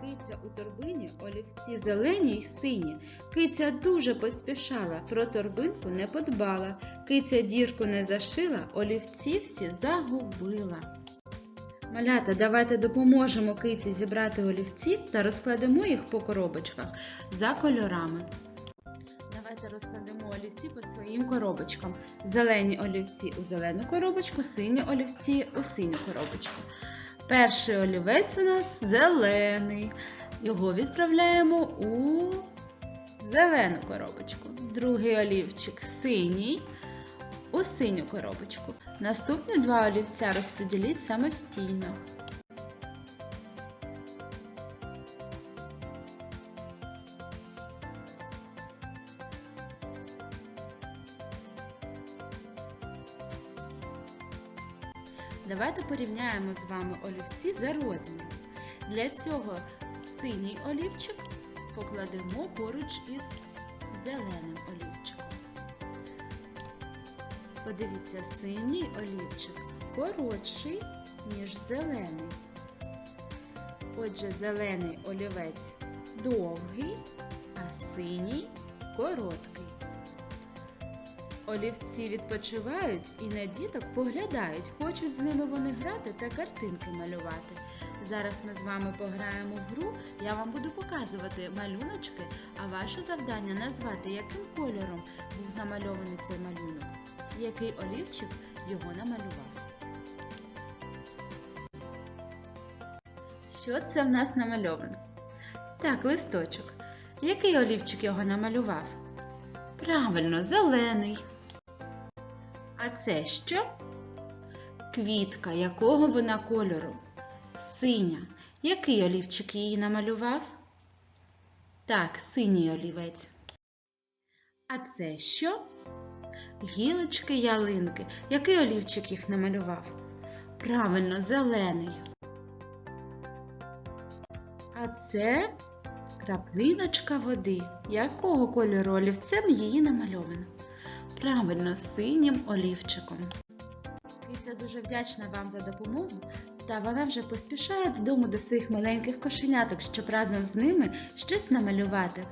киця у торбині, олівці зелені й сині. Киця дуже поспішала, про торбинку не подбала. Киця дірку не зашила, олівці всі загубила. Малята, давайте допоможемо киці зібрати олівці та розкладемо їх по коробочках за кольорами. Давайте розкладемо олівці по своїм коробочкам. Зелені олівці у зелену коробочку, сині олівці у синю коробочку. Перший олівець у нас зелений. Його відправляємо у зелену коробочку. Другий олівчик синій у синю коробочку. Наступні два олівця розподіліть самостійно. Давайте порівняємо з вами олівці за розміром. Для цього синій олівчик покладемо поруч із зеленим олівчиком. Подивіться, синій олівчик коротший, ніж зелений. Отже, зелений олівець довгий, а синій короткий. Олівці відпочивають і на діток поглядають, хочуть з ними вони грати та картинки малювати. Зараз ми з вами пограємо в гру, я вам буду показувати малюночки, а ваше завдання назвати, яким кольором був намальований цей малюнок, який олівчик його намалював. Що це в нас намальовано? Так, листочок. Який олівчик його намалював? Правильно, зелений. А це що? Квітка, якого вона кольору? Синя. Який олівчик її намалював? Так, синій олівець. А це що? Гілочки ялинки. Який олівчик їх намалював? Правильно, зелений. А це краплиночка води. Якого кольору олівцем її намальовано? Правильно, синім олівчиком. Киця дуже вдячна вам за допомогу, та вона вже поспішає додому до своїх маленьких кошеняток, щоб разом з ними щось намалювати.